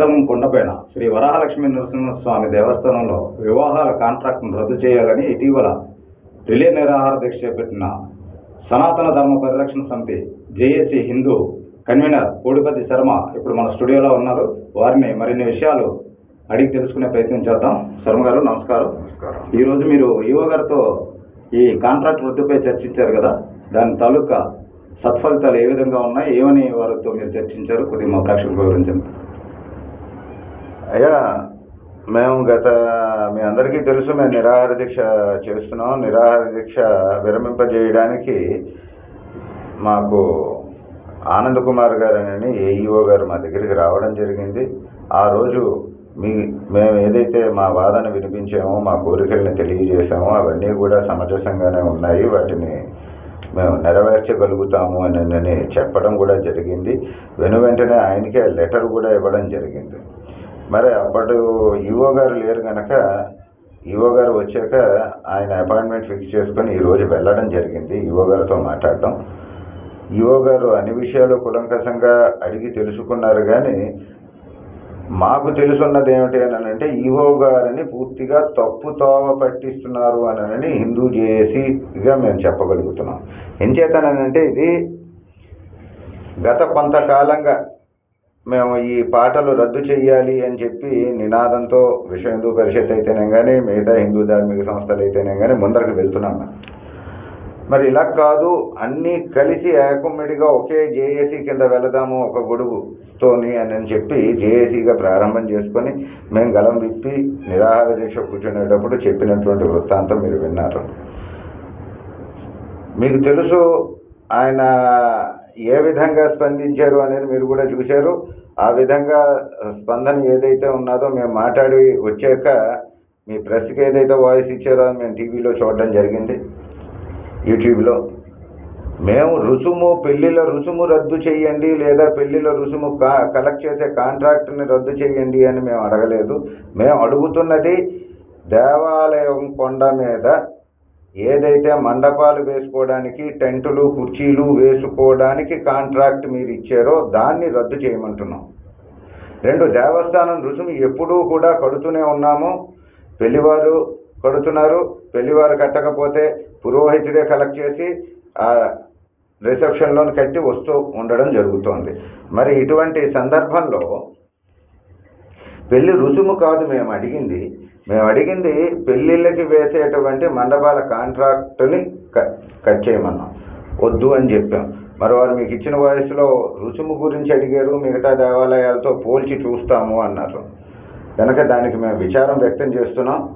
భద్రాచలం కొండపైన శ్రీ వరాహలక్ష్మీ నరసింహస్వామి దేవస్థానంలో వివాహాల కాంట్రాక్ట్ను రద్దు చేయాలని ఇటీవల రిలే నిరాహార దీక్ష చేపట్టిన సనాతన ధర్మ పరిరక్షణ సమితి జేఏసీ హిందూ కన్వీనర్ కోడిపతి శర్మ ఇప్పుడు మన స్టూడియోలో ఉన్నారు. వారిని మరిన్ని విషయాలు అడిగి తెలుసుకునే ప్రయత్నం చేద్దాం. శర్మ గారు నమస్కారం. నమస్కారం. ఈరోజు మీరు యువ గారితో ఈ కాంట్రాక్ట్ రద్దుపై చర్చించారు కదా దాని తాలూకా సత్ఫలితాలు ఏ విధంగా ఉన్నాయి ఏమని వారితో మీరు చర్చించారు? కొద్దిగా మా ప్రేక్షకులకు వివరించండి. అయ్యా మేము గత మీ అందరికీ తెలుసు మేము నిరాహార దీక్ష చేస్తున్నాం. నిరాహార దీక్ష విరమింపజేయడానికి మాకు ఆనంద్ కుమార్ గారని ఏఈఓ గారు మా దగ్గరికి రావడం జరిగింది. ఆ రోజు మీ మేము ఏదైతే మా వాదన వినిపించామో మా కోరికల్ని తెలియజేశామో అవన్నీ కూడా సమంజసంగానే ఉన్నాయి. వాటిని మేము నెరవేర్చగలుగుతాము అని అని చెప్పడం కూడా జరిగింది. వెను వెంటనే ఆయనకే లెటర్ కూడా ఇవ్వడం జరిగింది. మరి అప్పుడు ఈఓ గారు లేరు కనుక ఈఓ గారు వచ్చాక ఆయన అపాయింట్మెంట్ ఫిక్స్ చేసుకొని ఈరోజు వెళ్ళడం జరిగింది. ఈఓ గారితో మాట్లాడడం ఈఓ గారు అన్ని విషయాలు కులంకసంగా అడిగి తెలుసుకున్నారు కానీ మాకు తెలుసున్నది ఏమిటి అని అంటే ఈఓ గారిని పూర్తిగా తప్పు తోవ పట్టిస్తున్నారు అని హిందూ జేఏసీగా మేము చెప్పగలుగుతున్నాం. ఎంచేతనంటే ఇది గత కొంతకాలంగా మేము ఈ పాటలు రద్దు చేయాలి అని చెప్పి నినాదంతో విశ్వ హిందూ పరిషత్ అయితేనే కానీ మిగతా హిందూ ధార్మిక సంస్థలు అయితేనే కానీ ముందరకు వెళ్తున్నాం మరి ఇలా కాదు అన్నీ కలిసి ఏకమ్మడిగా ఒకే జేఏసీ కింద వెళదాము ఒక గొడుగుతోని అని అని చెప్పి జేఏసీగా ప్రారంభం చేసుకొని మేము గలం విప్పి నిరాహార దీక్ష కూర్చునేటప్పుడు చెప్పినటువంటి వృత్తాంతం మీరు విన్నారు. మీకు తెలుసు ఆయన ఏ విధంగా స్పందించారు అనేది మీరు కూడా చూశారు. ఆ విధంగా స్పందన ఏదైతే ఉన్నదో మేము మాట్లాడి వచ్చాక మీ ప్రెస్కి ఏదైతే వాయిస్ ఇచ్చారో అని మేము టీవీలో చూడడం జరిగింది. యూట్యూబ్లో. మేము రుసుము పెళ్ళిల రుసుము రద్దు చేయండి లేదా పెళ్ళిల రుసుము కా కలెక్ట్ చేసే కాంట్రాక్ట్ని రద్దు చేయండి అని మేము అడగలేదు. మేము అడుగుతున్నది దేవాలయం కొండ మీద ఏదైతే మండపాలు వేసుకోవడానికి టెంటులు కుర్చీలు వేసుకోవడానికి కాంట్రాక్ట్ మీరు ఇచ్చారో దాన్ని రద్దు చేయమంటున్నాం. రెండు దేవస్థానం రుసుము ఎప్పుడూ కూడా కడుతూనే ఉన్నాము. పెళ్ళివారు కడుతున్నారు పెళ్ళివారు కట్టకపోతే పురోహితుడే కలెక్ట్ చేసి ఆ రిసెప్షన్లోని కట్టి వస్తూ ఉండడం జరుగుతోంది. మరి ఇటువంటి సందర్భంలో పెళ్ళి రుసుము కాదు మేము అడిగింది మేము అడిగింది పెళ్ళిళ్ళకి వేసేటువంటి మండపాల కాంట్రాక్ట్ని క- కట్ చేయమన్నాం. వద్దు అని చెప్పాం. మరి వారు మీకు ఇచ్చిన వయసులో రుసుము గురించి అడిగారు మిగతా దేవాలయాలతో పోల్చి చూస్తాము అన్నారు. కనుక దానికి మేము విచారం వ్యక్తం చేస్తున్నాం.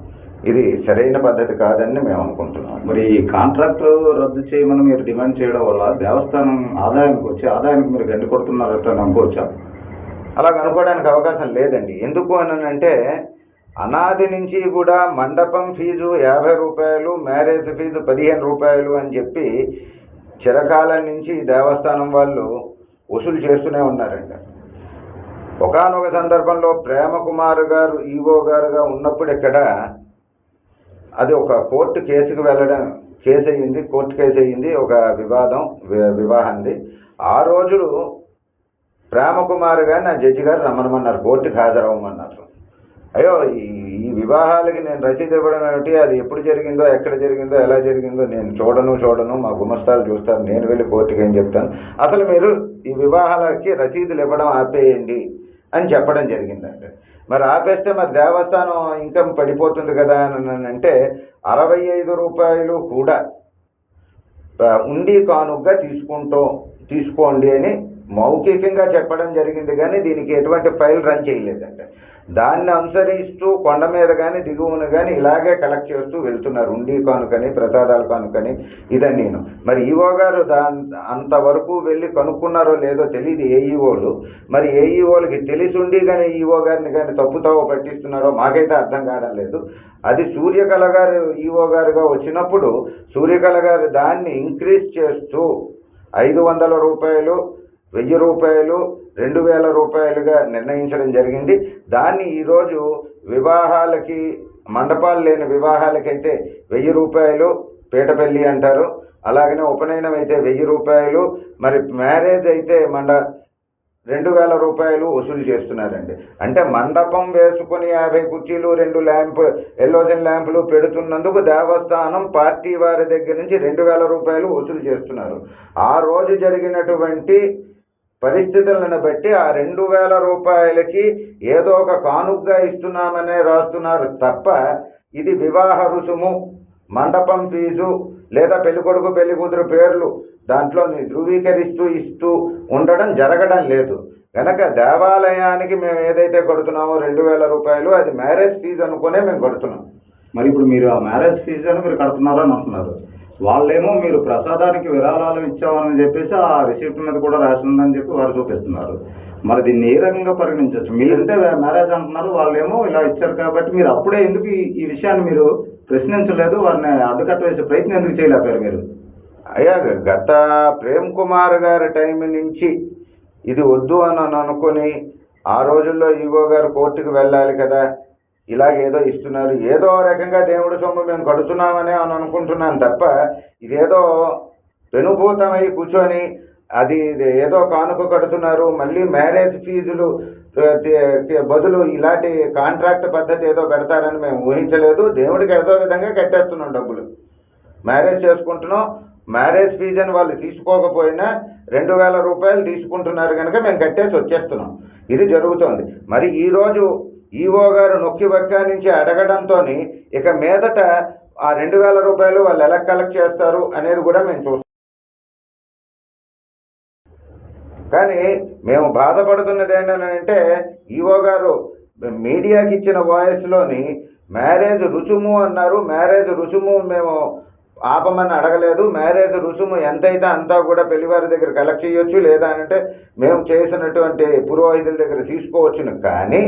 ఇది సరైన పద్ధతి కాదని మేము అనుకుంటున్నాం. మరి ఈ కాంట్రాక్ట్ రద్దు చేయమని మీరు డిమాండ్ చేయడం వల్ల దేవస్థానం ఆదాయానికి వచ్చి ఆదాయానికి మీరు గండి కొడుతున్నారట అని అనుకోవచ్చా? అలా అనుకోవడానికి అవకాశం లేదండి. ఎందుకు అని అంటే అనాది నుంచి కూడా మండపం ఫీజు యాభై రూపాయలు మ్యారేజ్ ఫీజు పదిహేను రూపాయలు అని చెప్పి చిరకాలం నుంచి దేవస్థానం వాళ్ళు వసూలు చేస్తూనే ఉన్నారండి ఒకానొక సందర్భంలో ప్రేమకుమార్ గారు ఈవో గారుగా ఉన్నప్పుడు ఇక్కడ అది ఒక కోర్టు కేసుకు వెళ్ళడం కేసు అయ్యింది కోర్టు కేసు అయ్యింది ఒక వివాదం వివాహంది. ఆ రోజులు ప్రేమకుమార్ గారు నా జడ్జి గారు రమ్మనమన్నారు కోర్టుకి హాజరవ్వమన్నారు. అయ్యో ఈ ఈ వివాహాలకి నేను రసీదు ఇవ్వడం ఏమిటి? అది ఎప్పుడు జరిగిందో ఎక్కడ జరిగిందో ఎలా జరిగిందో నేను చూడను చూడను. మా గుమస్తాలు చూస్తారు. నేను వెళ్ళి కోర్టుకి ఏం చెప్తాను? అసలు మీరు ఈ వివాహాలకి రసీదులు ఇవ్వడం ఆపేయండి అని చెప్పడం జరిగిందండి. మరి ఆపేస్తే మరి దేవస్థానం ఇన్కమ్ పడిపోతుంది కదా అని అంటే అరవై ఐదు రూపాయలు కూడా ఉండి కానుగ్గా తీసుకుంటూ తీసుకోండి అని మౌఖికంగా చెప్పడం జరిగింది కానీ దీనికి ఎటువంటి ఫైల్ రన్ చేయలేదండి దాన్ని అనుసరిస్తూ కొండ మీద కానీ దిగువను కానీ ఇలాగే కలెక్ట్ చేస్తూ వెళ్తున్నారు. ఉండి కానుకని ప్రసాదాలు కానుకని ఇదని నేను మరి ఈవో గారు దా అంతవరకు వెళ్ళి కనుక్కున్నారో లేదో తెలియదు ఏఈఓలు. మరి ఏఈఓలకి తెలిసి ఉండి కానీ ఈవో గారిని కానీ తప్పుతావో పట్టిస్తున్నారో మాకైతే అర్థం కావడం లేదు. అది సూర్యకళ గారు ఈవో గారుగా వచ్చినప్పుడు సూర్యకళ గారు దాన్ని ఇంక్రీజ్ చేస్తూ ఐదు వందల రూపాయలు వెయ్యి రూపాయలు రెండు వేల రూపాయలుగా నిర్ణయించడం జరిగింది. దాన్ని ఈరోజు వివాహాలకి మండపాలు లేని వివాహాలకైతే వెయ్యి రూపాయలు పీటపల్లి అంటారు. అలాగనే ఉపనయనం అయితే వెయ్యి రూపాయలు మరి మ్యారేజ్ అయితే మండ రెండు వేల రూపాయలు వసూలు చేస్తున్నారండి. అంటే మండపం వేసుకుని యాభై కుర్చీలు రెండు ల్యాంప్ ఎల్లోజన్ ల్యాంపులు పెడుతున్నందుకు దేవస్థానం పార్టీ వారి దగ్గర నుంచి రెండు వేల రూపాయలు వసూలు చేస్తున్నారు. ఆ రోజు జరిగినటువంటి పరిస్థితులను బట్టి ఆ రెండు వేల రూపాయలకి ఏదో ఒక కానుగ్గా ఇస్తున్నామనే రాస్తున్నారు తప్ప ఇది వివాహ రుసుము మండపం ఫీజు లేదా పెళ్ళికొడుకు పెళ్ళి కూతురు పేర్లు దాంట్లో ధృవీకరిస్తూ ఇస్తూ ఉండడం జరగడం లేదు. కనుక దేవాలయానికి మేము ఏదైతే కడుతున్నామో రెండు వేల రూపాయలు అది మ్యారేజ్ ఫీజు అనుకునే మేము కడుతున్నాం. మరి ఇప్పుడు మీరు ఆ మ్యారేజ్ ఫీజు అని మీరు కడుతున్నారని అంటున్నారు. వాళ్ళేమో మీరు ప్రసాదానికి విరాళాలు ఇచ్చామని చెప్పేసి ఆ రిసిప్ట్ మీద కూడా రాసి ఉందని చెప్పి వారు చూపిస్తున్నారు. మరి దీన్ని ఏ రకంగా పరిగణించవచ్చు? మీరంటే మ్యారేజ్ అంటున్నారు వాళ్ళేమో ఇలా ఇచ్చారు కాబట్టి మీరు అప్పుడే ఎందుకు ఈ- విషయాన్ని మీరు ప్రశ్నించలేదు? వారిని అడ్డుకట్ట వేసే ప్రయత్నం ఎందుకు చేయలేపారు మీరు? అయ్యా గత ప్రేమ్ కుమార్ గారి టైం నుంచి ఇది వద్దు అని అనుకుని అనుకొని ఆ రోజుల్లో ఈవో గారు కోర్టుకు వెళ్ళాలి కదా. ఇలాగేదో ఇస్తున్నారు. ఏదో రకంగా దేవుడి సొమ్ము మేము కడుతున్నామని అని అనుకుంటున్నాను తప్ప ఇదేదో పెనుభూతమై కూర్చొని అది ఇది ఏదో కానుక కడుతున్నారు. మళ్ళీ మ్యారేజ్ ఫీజులు బదులు ఇలాంటి కాంట్రాక్ట్ పద్ధతి ఏదో పెడతారని మేము ఊహించలేదు. దేవుడికి ఏదో విధంగా కట్టేస్తున్నాం డబ్బులు. మ్యారేజ్ చేసుకుంటున్నాం. మ్యారేజ్ ఫీజు అని వాళ్ళు తీసుకోకపోయినా రెండు వేల రూపాయలు తీసుకుంటున్నారు కనుక మేము కట్టేసి వచ్చేస్తున్నాం. ఇది జరుగుతోంది. మరి ఈరోజు ఈఓ గారు నొక్కి వక్క నుంచి అడగడంతో ఇక మీదట ఆ రెండు వేల రూపాయలు వాళ్ళు ఎలా కలెక్ట్ చేస్తారు అనేది కూడా మేము చూస్తాం కానీ మేము బాధపడుతున్నది ఏంటంటే ఈఓ గారు మీడియాకి ఇచ్చిన వాయిస్లోని మ్యారేజ్ రుసుము అన్నారు. మ్యారేజ్ రుసుము మేము ఆపమని అడగలేదు. మ్యారేజ్ రుసుము ఎంతైతే అంతా కూడా పెళ్ళివారి దగ్గర కలెక్ట్ చేయొచ్చు లేదా అంటే మేము చేసినటువంటి పురోహితుల దగ్గర తీసుకోవచ్చును. కానీ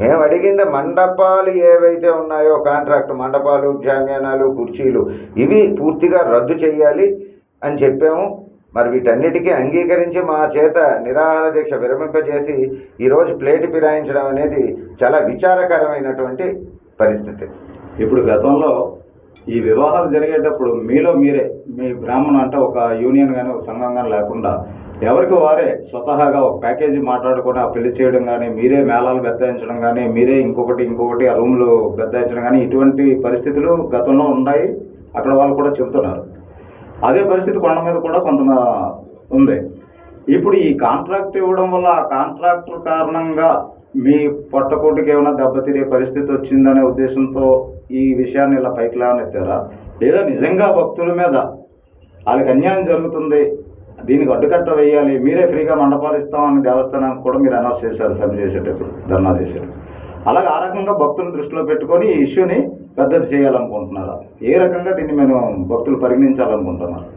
మేము అడిగింది మండపాలు ఏవైతే ఉన్నాయో కాంట్రాక్ట్ మండపాలు జామ్యానాలు కుర్చీలు ఇవి పూర్తిగా రద్దు చేయాలి అని చెప్పాము. మరి వీటన్నిటికీ అంగీకరించి మా చేత నిరాహార దీక్ష విరమింపజేసి ఈరోజు ప్లేట్ ఫిరాయించడం అనేది చాలా విచారకరమైనటువంటి పరిస్థితి. ఇప్పుడు గతంలో ఈ వివాహాలు జరిగేటప్పుడు మీలో మీరే మీ బ్రాహ్మణ అంటే ఒక యూనియన్ కానీ ఒక సంఘం కానీ లేకుండా ఎవరికి వారే స్వతహాగా ఒక ప్యాకేజీ మాట్లాడుకొని ఆ పెళ్ళి చేయడం కానీ మీరే మేళాలు బెత్తాయించడం కానీ మీరే ఇంకొకటి ఇంకొకటి ఆ రూమ్లు బెత్తాయించడం కానీ ఇటువంటి పరిస్థితులు గతంలో ఉన్నాయి అక్కడ వాళ్ళు కూడా చెబుతున్నారు. అదే పరిస్థితి కొండ మీద కూడా కొంత ఉంది. ఇప్పుడు ఈ కాంట్రాక్ట్ ఇవ్వడం వల్ల ఆ కాంట్రాక్టర్ కారణంగా మీ పొట్టకూటికి ఏమైనా దెబ్బతినే పరిస్థితి వచ్చిందనే ఉద్దేశంతో ఈ విషయాన్ని ఇలా పైకి లేవనెత్తారా? లేదా నిజంగా భక్తుల మీద వాళ్ళకి అన్యాయం జరుగుతుంది దీనికి అడ్డుకట్ట వేయాలి. మీరే ఫ్రీగా మండపాలు ఇస్తామని దేవస్థానానికి కూడా మీరు అనౌన్స్ చేశారు సభ చేసేటప్పుడు ధర్నా చేసేటప్పుడు. అలాగే ఆ రకంగా భక్తులను దృష్టిలో పెట్టుకొని ఈ ఇష్యూని పెద్దది చేయాలనుకుంటున్నారా. ఏ రకంగా దీన్ని మేము భక్తులు పరిగణించాలనుకుంటున్నారు?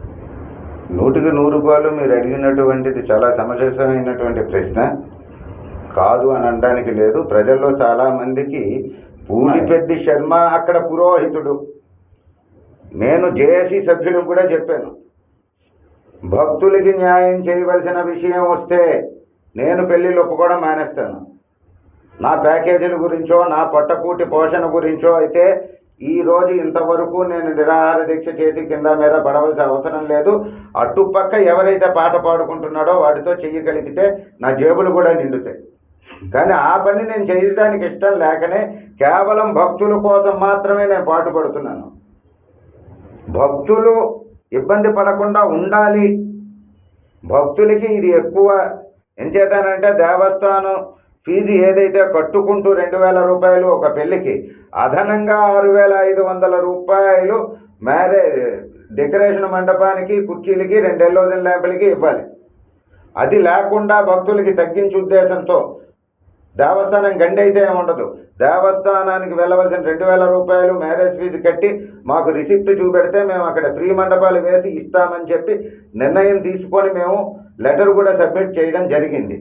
నూటికి నూరు రూపాయలు మీరు అడిగినటువంటిది చాలా సమంజసమైనటువంటి ప్రశ్న. కాదు అని అనడానికి లేదు. ప్రజల్లో చాలా మందికి పూడిపెద్ది శర్మ అక్కడ పురోహితుడు. నేను జేఏసీ సభ్యులకు కూడా చెప్పాను. భక్తులకి న్యాయం చేయవలసిన విషయం వస్తే నేను పెళ్ళిళ్ళు ఒప్పుకోవడం మానేస్తాను. నా ప్యాకేజీల గురించో నా పట్టకూటి పోషణ గురించో అయితే ఈరోజు ఇంతవరకు నేను నిరాహార దీక్ష చేసి కింద మీద పడవలసిన అవసరం లేదు. అటుపక్క ఎవరైతే పాట పాడుకుంటున్నాడో వాటితో చెయ్యగలిగితే నా జేబులు కూడా నిండుతాయి. కానీ ఆ పని నేను చేయడానికి ఇష్టం లేకనే కేవలం భక్తుల కోసం మాత్రమే నేను పాటుపడుతున్నాను. భక్తులు ఇబ్బంది పడకుండా ఉండాలి. భక్తులకి ఇది ఎక్కువ. ఎంచేతానంటే దేవస్థానం ఫీజు ఏదైతే కట్టుకుంటూ రెండు వేల రూపాయలు ఒక పెళ్ళికి అదనంగా ఆరు వేల ఐదు వందల రూపాయలు మ్యారేజ్ డెకరేషన్ మండపానికి కుర్చీలకి రెండు ఎల్లోజన్ ల్యాంపులకి ఇవ్వాలి. అది లేకుండా భక్తులకి తగ్గించే ఉద్దేశంతో దేవస్థానం గండి అయితే ఉండదు దేవస్థానానికి వెళ్ళవలసిన రెండు వేల రూపాయలు మ్యారేజ్ ఫీజు కట్టి మాకు రిసిప్ట్ చూపెడితే మేము అక్కడ ఫ్రీ మండపాలు వేసి ఇస్తామని చెప్పి నిర్ణయం తీసుకొని మేము లెటర్ కూడా సబ్మిట్ చేయడం జరిగింది.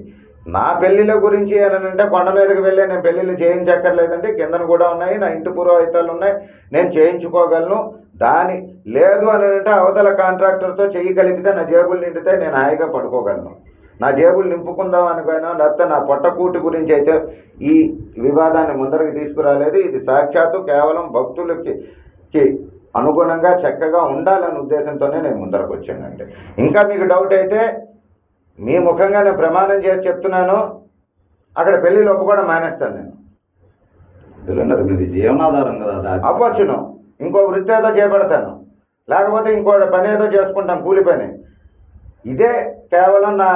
నా పెళ్ళిల గురించి ఏనంటే కొండ మీదకి వెళ్ళి నేను పెళ్ళిళ్ళు చేయించక్కర్లేదండి. కిందన కూడా ఉన్నాయి నా ఇంటి పురోహితాలు ఉన్నాయి. నేను చేయించుకోగలను. దాని లేదు అని అంటే అవతల కాంట్రాక్టర్తో చెయ్యి కలిపితే నా జేబులు నిండితే నేను హాయిగా పడుకోగలను. నా జేబులు నింపుకుందాం అనుకోను లేకపోతే నా పొట్టకూటి గురించి అయితే ఈ వివాదాన్ని ముందరికి తీసుకురాలేదు. ఇది సాక్షాత్తు కేవలం భక్తులకి అనుగుణంగా చక్కగా ఉండాలనే ఉద్దేశంతోనే నేను ముందరకు వచ్చానండి. ఇంకా మీకు డౌట్ అయితే మీ ముఖంగా నేను ప్రమాణం చేసి చెప్తున్నాను. అక్కడ పెళ్ళిళ్ళు ఒప్పుకోవడం మానేస్తాను నేను. మీది జీవనాధారం కదా అవ్వచ్చును ఇంకో వృత్తి ఏదో చేపడతాను. లేకపోతే ఇంకో పని ఏదో చేసుకుంటాం కూలి పని. ఇదే కేవలం నా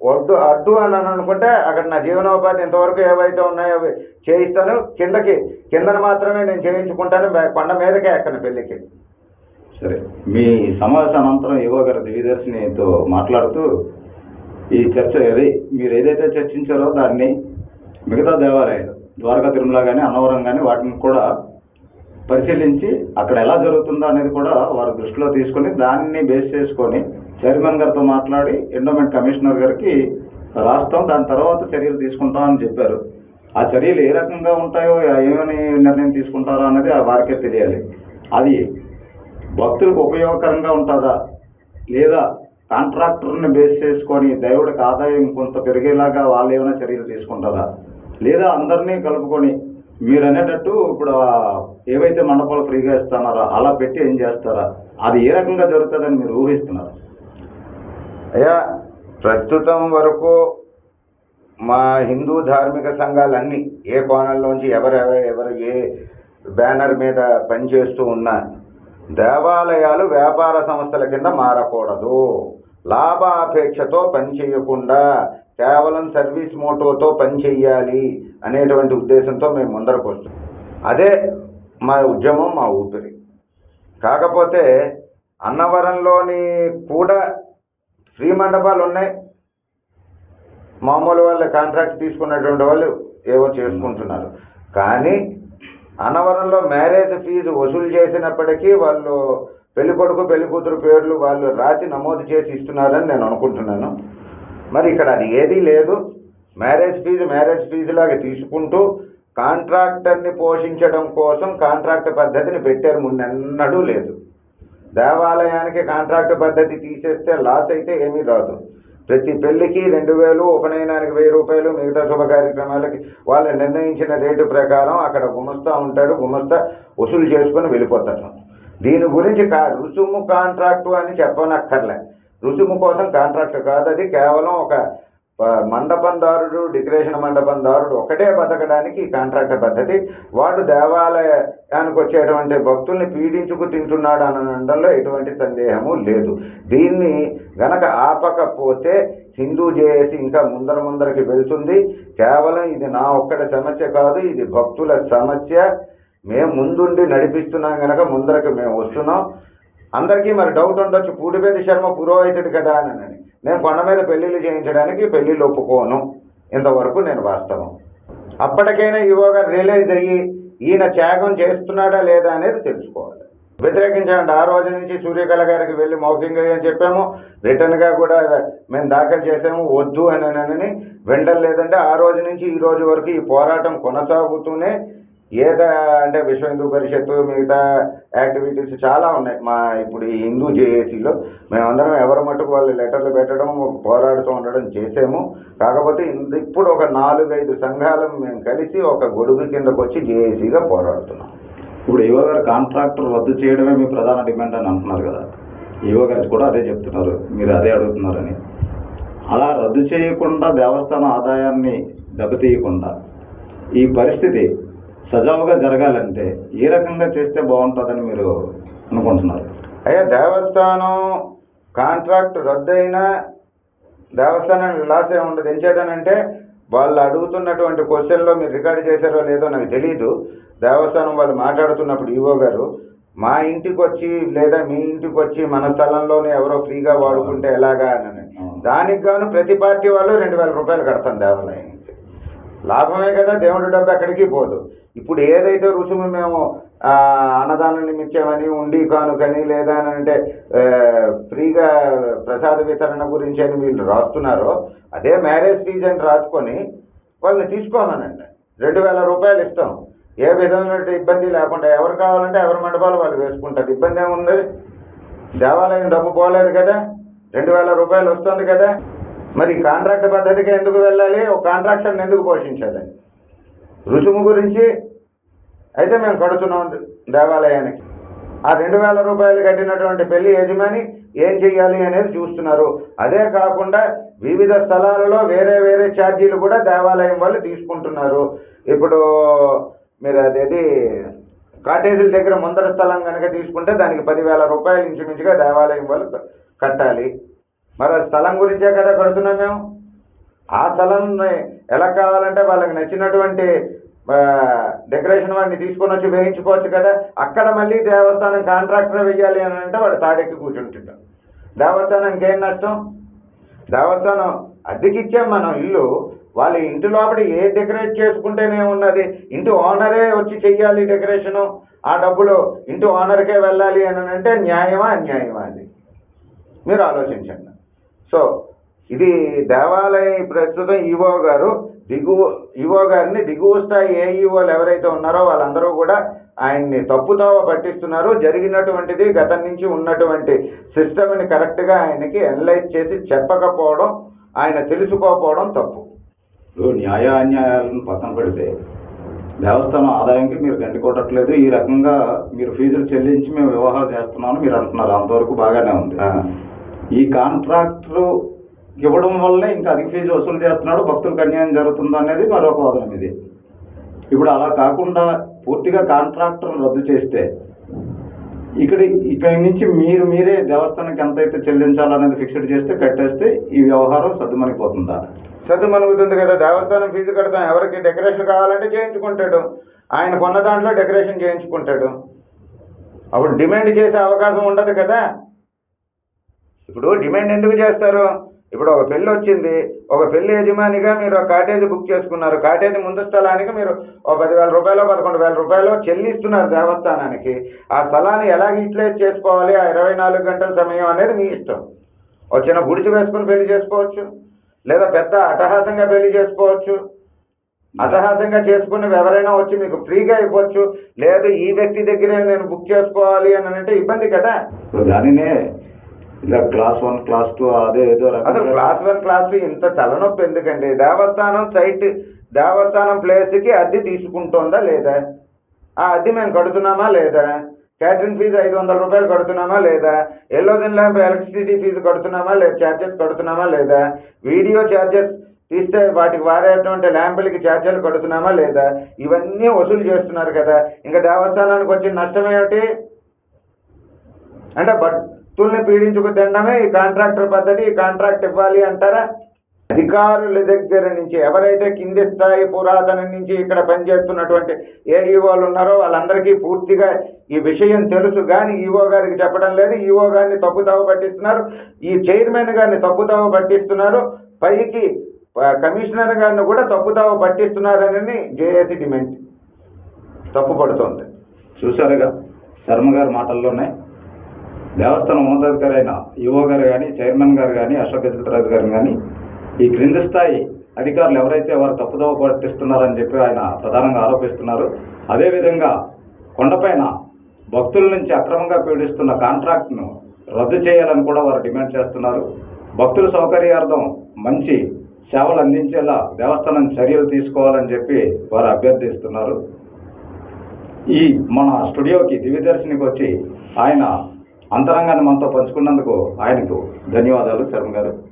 ఒడ్డు అడ్డు అని అనుకుంటే అక్కడ నా జీవనోపాధి ఇంతవరకు ఏవైతే ఉన్నాయో అవి చేయిస్తాను. కిందకి కిందన మాత్రమే నేను చేయించుకుంటాను. కొండ మీదకే ఎక్కను పెళ్ళికి. సరే. మీ సమావేశం అనంతరం యువ గారు దివ్యదర్శినితో మాట్లాడుతూ ఈ చర్చ ఏది మీరు ఏదైతే చర్చించారో దాన్ని మిగతా దేవాలయాలు ద్వారకా తిరుమల కానీ అన్నవరం కానీ వాటిని కూడా పరిశీలించి అక్కడ ఎలా జరుగుతుందో అనేది కూడా వారు దృష్టిలో తీసుకొని దాన్ని బేస్ చేసుకొని చైర్మన్ గారితో మాట్లాడి ఎండోమెంట్ కమిషనర్ గారికి రాస్తాం దాని తర్వాత చర్యలు తీసుకుంటామని చెప్పారు. ఆ చర్యలు ఏ రకంగా ఉంటాయో ఏమని నిర్ణయం తీసుకుంటారో అనేది ఆ వారికే తెలియాలి. అది భక్తులకు ఉపయోగకరంగా ఉంటుందా? లేదా కాంట్రాక్టర్ని బేస్ చేసుకొని దేవుడికి ఆదాయం కొంత పెరిగేలాగా వాళ్ళు ఏమైనా చర్యలు తీసుకుంటారా? లేదా అందరినీ కలుపుకొని మీరు అనేటట్టు ఇప్పుడు ఏవైతే మండపాలు ఫ్రీగా ఇస్తున్నారో అలా పెట్టి ఏం చేస్తారా? అది ఏ రకంగా జరుగుతుందని మీరు ఊహిస్తున్నారు? అయ్యా ప్రస్తుతం వరకు మా హిందూ ధార్మిక సంఘాలన్నీ ఏ కోణంలోంచి ఎవరెవరు ఎవరు ఎవరు ఏ బ్యానర్ మీద పనిచేస్తూ ఉన్నా దేవాలయాలు వ్యాపార సంస్థల కింద మారకూడదు. లాభాపేక్షతో పనిచేయకుండా కేవలం సర్వీస్ మోటోతో పనిచేయాలి అనేటువంటి ఉద్దేశంతో మేము ముందరకు వస్తాం అదే మా ఉద్యమం మా ఊపిరి. కాకపోతే అన్నవరంలోని కూడా ఫ్రీ మండపాలు ఉన్నాయి. మామూలు వాళ్ళ కాంట్రాక్ట్ తీసుకున్నటువంటి వాళ్ళు ఏవో చేసుకుంటున్నారు. కానీ అన్నవరంలో మ్యారేజ్ ఫీజు వసూలు చేసినప్పటికీ వాళ్ళు పెళ్ళి కొడుకు పెళ్ళి కూతురు పేర్లు వాళ్ళు రాసి నమోదు చేసి ఇస్తున్నారని నేను అనుకుంటున్నాను. మరి ఇక్కడ అది ఏదీ లేదు. మ్యారేజ్ ఫీజు మ్యారేజ్ ఫీజు లాగా తీసుకుంటూ కాంట్రాక్టర్ని పోషించడం కోసం కాంట్రాక్ట్ పద్ధతిని పెట్టారు. మున్నెన్నడూ లేదు. దేవాలయానికి కాంట్రాక్ట్ పద్ధతి తీసేస్తే లాస్ అయితే ఏమీ రాదు. ప్రతి పెళ్ళికి రెండు వేలు ఉపనయనానికి వెయ్యి రూపాయలు మిగతా శుభ కార్యక్రమాలకి వాళ్ళు నిర్ణయించిన రేటు ప్రకారం అక్కడ గుమస్తా ఉంటాడు గుమస్తా వసూలు చేసుకొని వెళ్ళిపోతారు. దీని గురించి కా రుసుము కాంట్రాక్టు అని చెప్పనక్కర్లే. రుసుము కోసం కాంట్రాక్ట్ కాదు అది కేవలం ఒక మండపందారుడు డిక్రేషన్ మండపందారుడు ఒకటే బతకడానికి ఈ కాంట్రాక్ట్ పద్ధతి. వాడు దేవాలయానికి వచ్చేటువంటి భక్తుల్ని పీడించుకు తింటున్నాడు అనడంలో ఎటువంటి సందేహము లేదు. దీన్ని గనక ఆపకపోతే హిందూ జేఏసీ ఇంకా ముందర ముందరకి వెళ్తుంది. కేవలం ఇది నా ఒక్కడి సమస్య కాదు ఇది భక్తుల సమస్య. మేము ముందుండి నడిపిస్తున్నాం గనక ముందరకు మేము వస్తున్నాం. అందరికీ మరి డౌట్ ఉండొచ్చు. పూడిపేది శర్మ పురోహితుడు కదా అని నేను కొండ మీద పెళ్ళిళ్ళు చేయించడానికి పెళ్ళిళ్ళు ఒప్పుకోను. ఇంతవరకు నేను వాస్తవం. అప్పటికైనా యువగా రియలైజ్ అయ్యి ఈయన త్యాగం చేస్తున్నాడా లేదా అనేది తెలుసుకోవాలి. వ్యతిరేకించండి. ఆ రోజు నుంచి సూర్యకళ గారికి వెళ్ళి మౌఖింగ్ అని చెప్పాము? రిటర్న్గా కూడా మేము దాఖలు చేసాము వద్దు అని అని వెంటనే లేదంటే ఆ రోజు నుంచి ఈ రోజు వరకు ఈ పోరాటం కొనసాగుతూనే ఏద అంటే విశ్వ హిందూ పరిషత్తు మిగతా యాక్టివిటీస్ చాలా ఉన్నాయి. మా ఇప్పుడు ఈ హిందూ జేఏసీలో మేమందరం ఎవరి మటుకు వాళ్ళు లెటర్లు పెట్టడం పోరాడుతూ ఉండడం చేసాము. కాకపోతే ఇప్పుడు ఒక నాలుగైదు సంఘాలు మేము కలిసి ఒక గొడుగు కిందకు వచ్చి జేఏసీగా పోరాడుతున్నాం. ఇప్పుడు యువ గారు కాంట్రాక్టర్ రద్దు చేయడమే మీ ప్రధాన డిమాండ్ అని అంటున్నారు కదా. యువ గారు కూడా అదే చెప్తున్నారు. మీరు అదే అడుగుతున్నారని. అలా రద్దు చేయకుండా దేవస్థానం ఆదాయాన్ని దెబ్బతీయకుండా ఈ పరిస్థితి సజావుగా జరగాలంటే ఏ రకంగా చేస్తే బాగుంటుందని మీరు అనుకుంటున్నారు? అయ్యా దేవస్థానం కాంట్రాక్ట్ రద్దయినా దేవస్థానం లాస్ ఏ ఉండదు. ఎంచేదనంటే వాళ్ళు అడుగుతున్నటువంటి క్వశ్చన్లో మీరు రికార్డు చేశారో లేదో నాకు తెలియదు దేవస్థానం వాళ్ళు మాట్లాడుతున్నప్పుడు ఈవో గారు మా ఇంటికి వచ్చి లేదా మీ ఇంటికి వచ్చి మన స్థలంలోనే ఎవరో ఫ్రీగా వాడుకుంటే ఎలాగా అని దానికి గాను ప్రతి పార్టీ వాళ్ళు రెండు వేల రూపాయలు కడతాం దేవాలయానికి. లాభమే కదా దేవుడి డబ్బు ఎక్కడికి పోదు. ఇప్పుడు ఏదైతే రుసుము మేము అన్నదానాన్ని అన్నదానం ఉండి కానుకని లేదా అని అంటే ఫ్రీగా ప్రసాద వితరణ గురించి అని వీళ్ళు రాస్తున్నారో అదే మ్యారేజ్ ఫీజ్ అని రాసుకొని వాళ్ళని తీసుకోమనండి. రెండు వేల రూపాయలు ఇస్తాం. ఏ విధమైన ఇబ్బంది లేకుండా ఎవరు కావాలంటే ఎవరి మండపాలు వాళ్ళు వేసుకుంటారు. ఇబ్బంది ఏముంది? దేవాలయం డబ్బు పోలేదు కదా? రెండు వేల రూపాయలు వస్తుంది కదా? మరి కాంట్రాక్ట్ పద్ధతికి ఎందుకు వెళ్ళాలి? ఒక కాంట్రాక్టర్ని ఎందుకు పోషించాలి? రుసుము గురించి అయితే మేము కడుతున్నాం దేవాలయానికి. ఆ రెండు వేల రూపాయలు కట్టినటువంటి పెళ్ళి యజమాని ఏం చెయ్యాలి అనేది చూస్తున్నారు. అదే కాకుండా వివిధ స్థలాలలో వేరే వేరే ఛార్జీలు కూడా దేవాలయం వాళ్ళు తీసుకుంటున్నారు. ఇప్పుడు మీరు అదేది కాటేజీల దగ్గర ముందర స్థలం కనుక తీసుకుంటే దానికి పదివేల రూపాయలు ఇంచుమించుగా దేవాలయం వాళ్ళు కట్టాలి. మరి ఆ స్థలం గురించే కదా కడుతున్నాం మేము? ఆ స్థలం ఎలా కావాలంటే వాళ్ళకి నచ్చినటువంటి డెకరేషన్ వాడిని తీసుకొని వచ్చి వేయించుకోవచ్చు కదా అక్కడ మళ్ళీ దేవస్థానం కాంట్రాక్టర్ వేయాలి అని అంటే వాడు తాడెక్కి కూర్చుంటుంటాం దేవస్థానానికి ఏం నష్టం? దేవస్థానం అద్దెకిచ్చాం మనం ఇల్లు వాళ్ళ ఇంటి లోపల ఏ డెకరేట్ చేసుకుంటేనే ఉన్నది? ఇంటి ఓనరే వచ్చి చెయ్యాలి డెకరేషను ఆ డబ్బులు ఇంటి ఓనర్కే వెళ్ళాలి అని అంటే న్యాయమా అన్యాయమా అది? మీరు ఆలోచించండి. సో ఇది దేవాలయ ప్రస్తుతం ఈవో గారు దిగువ ఈవో గారిని దిగువ స్థాయి ఏ ఈవోలు ఎవరైతే ఉన్నారో వాళ్ళందరూ కూడా ఆయన్ని తప్పుదోవ పట్టిస్తున్నారు. జరిగినటువంటిది గతం నుంచి ఉన్నటువంటి సిస్టమ్ని కరెక్ట్గా ఆయనకి అనలైజ్ చేసి చెప్పకపోవడం ఆయన తెలుసుకోకపోవడం తప్పు. ఇప్పుడు న్యాయ అన్యాయాలను పక్కన పెడితే దేవస్థానం ఆదాయంకి మీరు గండి కొట్టట్లేదు ఈ రకంగా మీరు ఫీజులు చెల్లించి మేము వివాహాలు చేస్తున్నామని మీరు అంటున్నారు. అంతవరకు బాగానే ఉంది. ఈ కాంట్రాక్టర్ ఇవ్వడం వల్లే ఇంకా అధిక ఫీజు వసూలు చేస్తున్నాడు. భక్తులకు అన్యాయం జరుగుతుంది అనేది మరొక వాదనం ఇది ఇప్పుడు అలా కాకుండా పూర్తిగా కాంట్రాక్టర్ రద్దు చేస్తే ఇక్కడ ఇక్కడి నుంచి మీరు మీరే దేవస్థానానికి ఎంత అయితే చెల్లించాలనేది ఫిక్స్డ్ చేస్తే కట్టేస్తే ఈ వ్యవహారం సర్దుమణిపోతుందా సద్దు కదా. దేవస్థానం ఫీజు కడతాం. ఎవరికి డెకరేషన్ కావాలంటే చేయించుకుంటాడు. ఆయన కొన్న దాంట్లో డెకరేషన్ చేయించుకుంటాడు. అప్పుడు డిమాండ్ చేసే అవకాశం ఉండదు కదా. ఇప్పుడు డిమాండ్ ఎందుకు చేస్తారు? ఇప్పుడు ఒక పెళ్ళి వచ్చింది ఒక పెళ్ళి యజమానిగా మీరు ఆ కాటేజ్ బుక్ చేసుకున్నారు. కాటేజ్ ముందు స్థలానికి మీరు ఒక పదివేల రూపాయలు పదకొండు వేల రూపాయలు చెల్లిస్తున్నారు దేవస్థానానికి. ఆ స్థలాన్ని ఎలా యూటిలైజ్ చేసుకోవాలి? ఆ ఇరవై నాలుగు గంటల సమయం అనేది మీ ఇష్టం. ఒక చిన్న వేసుకుని పెళ్ళి చేసుకోవచ్చు లేదా పెద్ద అటహాసంగా పెళ్ళి చేసుకోవచ్చు. అటహాసంగా చేసుకుని ఎవరైనా వచ్చి మీకు ఫ్రీగా ఇవ్వచ్చు. లేదు ఈ వ్యక్తి దగ్గరే నేను బుక్ చేసుకోవాలి అని అంటే ఇబ్బంది కదా. దానినే ఇలా క్లాస్ వన్ క్లాస్ టూ అదే ఏదో అసలు క్లాస్ వన్ క్లాస్ టూ ఇంత తలనొప్పి ఎందుకండి? దేవస్థానం సైట్ దేవస్థానం ప్లేస్కి అద్దె తీసుకుంటుందా లేదా? ఆ అద్దె మేము కడుతున్నామా లేదా? క్యాటరింగ్ ఫీజు ఐదు వందల రూపాయలు కడుతున్నామా లేదా? ఎల్లోజన్ ల్యాంప్ ఎలక్ట్రిసిటీ ఫీజు కడుతున్నామా లేదా? ఛార్జెస్ కడుతున్నామా లేదా? వీడియో ఛార్జెస్ తీస్తే వాటికి వారేటువంటి ల్యాంపులకి ఛార్జీలు కడుతున్నామా లేదా? ఇవన్నీ వసూలు చేస్తున్నారు కదా. ఇంకా దేవస్థానానికి వచ్చిన నష్టం ఏమిటి? అంటే వ్యక్తుల్ని పీడించుకు తినడమే ఈ కాంట్రాక్టర్ పద్ధతి ఈ కాంట్రాక్ట్ ఇవ్వాలి అంటారా? అధికారుల దగ్గర నుంచి ఎవరైతే కింది స్థాయి పురాతన నుంచి ఇక్కడ పనిచేస్తున్నటువంటి ఏ ఈవోలు ఉన్నారో వాళ్ళందరికీ పూర్తిగా ఈ విషయం తెలుసు. కానీ ఈవో గారికి చెప్పడం లేదు. ఈవో గారిని తప్పుతావ పట్టిస్తున్నారు. ఈ చైర్మన్ గారిని తప్పుతావ పట్టిస్తున్నారు. పైకి కమిషనర్ గారిని కూడా తప్పుతావ పట్టిస్తున్నారని జేఏసీ డిమెంట్ తప్పు పడుతోంది. చూశారుగా శర్మ గారి మాటల్లోనే దేవస్థానం ఉన్నతాధికారైన అయిన ఈవో గారు కానీ చైర్మన్ గారు కానీ అశోక్ గజపతిరాజు గారు కానీ ఈ క్రింది స్థాయి అధికారులు ఎవరైతే వారు తప్పుదోవ పట్టిస్తున్నారని చెప్పి ఆయన ప్రధానంగా ఆరోపిస్తున్నారు. అదేవిధంగా కొండపైన భక్తుల నుంచి అక్రమంగా పీడిస్తున్న కాంట్రాక్ట్ను రద్దు చేయాలని కూడా వారు డిమాండ్ చేస్తున్నారు. భక్తుల సౌకర్యార్థం మంచి సేవలు అందించేలా దేవస్థానం చర్యలు తీసుకోవాలని చెప్పి వారు అభ్యర్థిస్తున్నారు. ఈ మన స్టూడియోకి దివ్యదర్శినికి వచ్చి ఆయన అంతరంగాన్ని మనతో పంచుకున్నందుకు ఆయనకు ధన్యవాదాలు శర్మ గారు.